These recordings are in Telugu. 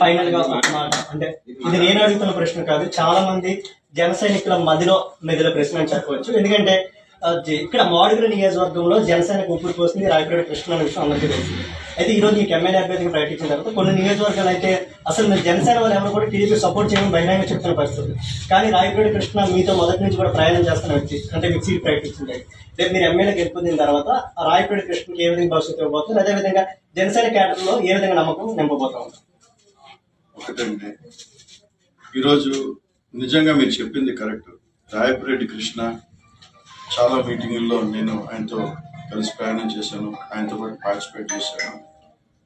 ఫైనల్గా ఒక మాట అంటే ఇది నేను అడుగుతున్న ప్రశ్న కాదు. చాలా మంది జన సైనికుల మదిలో మెదిల ప్రశ్న అని చెప్పవచ్చు. ఎందుకంటే ఇక్కడ మాడుగుల నియోజకవర్గంలో జనసేనకు ఊపిరి పోస్తుంది. రాయపేట కృష్ణ అనే విషయం అందరికీ తెలిసింది అయితే ఈ రోజు మీకు ఎమ్మెల్యే అభ్యర్థిగా ప్రకటించిన తర్వాత కొన్ని నియోజకవర్గాలు అయితే అసలు మీరు జనసేన వాళ్ళు ఎవరు కూడా టీడీపీ సపోర్ట్ చేయడం బహిరంగ చెప్తున్న పరిస్థితి. కానీ రాయపేట కృష్ణ మీతో మొదటి నుంచి కూడా ప్రయాణం చేస్తున్న వ్యక్తి అంటే మీకు సీట్ ప్రకటించింది. రేపు మీరు ఎమ్మెల్యే గెలుపొందిన తర్వాత ఆ రాయపేట కృష్ణకి ఏ విధంగా భవిష్యత్తు ఇవ్వబోతుంది అదేవిధంగా జనసేన క్యాడర్లో ఏ విధంగా నమ్మకం నింపబోతా ఉంటారు ఒకటంటే ఈరోజు నిజంగా మీరు చెప్పింది కరెక్ట్. రాయపురెడ్డి కృష్ణ చాలా మీటింగుల్లో నేను ఆయనతో కలిసి ప్రయాణం చేశాను. ఆయనతో పాటు పార్టిసిపేట్ చేశాను.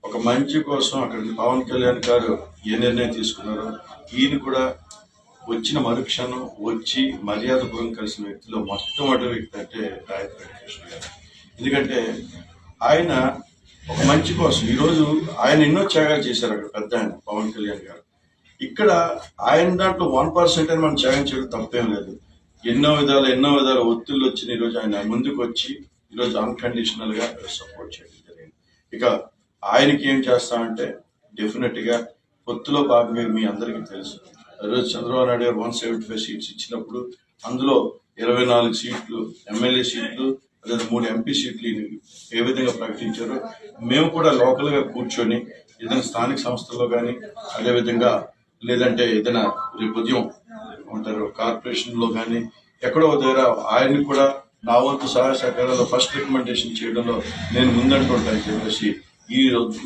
ఒక మంచి కోసం అక్కడ పవన్ కళ్యాణ్ గారు ఏ నిర్ణయం తీసుకున్నారో ఈయన కూడా వచ్చిన మరుక్షణం వచ్చి మర్యాదపూర్వం కలిసిన వ్యక్తిలో మొట్టమొదటి వ్యక్తి అంటే రాయపురెడ్డి కృష్ణ గారు. ఎందుకంటే ఆయన ఒక మంచి కోసం. ఈరోజు ఆయన ఎన్నో త్యాగాలు చేశారు అక్కడ పెద్ద ఆయన పవన్ కళ్యాణ్ గారు. ఇక్కడ ఆయన దాంట్లో వన్ పర్సెంట్ అని మనం త్యాగం చేయడం తప్పేం లేదు. ఎన్నో విధాలు ఎన్నో విధాల ఒత్తిళ్ళు వచ్చిన ఈరోజు ఆయన ముందుకు వచ్చి ఈరోజు అన్కండిషనల్గా సపోర్ట్ చేయడం జరిగింది. ఇక ఆయనకి ఏం చేస్తామంటే డెఫినెట్గా పొత్తులో భాగమే మీ అందరికీ తెలుసు. ఈరోజు చంద్రబాబు నాయుడు గారు వన్ సెవెంటీ ఫైవ్ సీట్స్ ఇచ్చినప్పుడు అందులో ఇరవై నాలుగు సీట్లు ఎమ్మెల్యే సీట్లు మూడు ఎంపీ సీట్లు ఏ విధంగా ప్రకటించారో మేము కూడా లోకల్గా కూర్చొని ఏదైనా స్థానిక సంస్థల్లో కానీ అదేవిధంగా లేదంటే ఏదైనా రేపు ఉదయం ఉంటారు కార్పొరేషన్లో కానీ ఎక్కడో దగ్గర ఆయన్ని కూడా నా వంతు సహాయ సహకారాలు ఫస్ట్ రికమెండేషన్ చేయడంలో నేను ముందంటుంటాను చెప్పేసి ఈ రోజు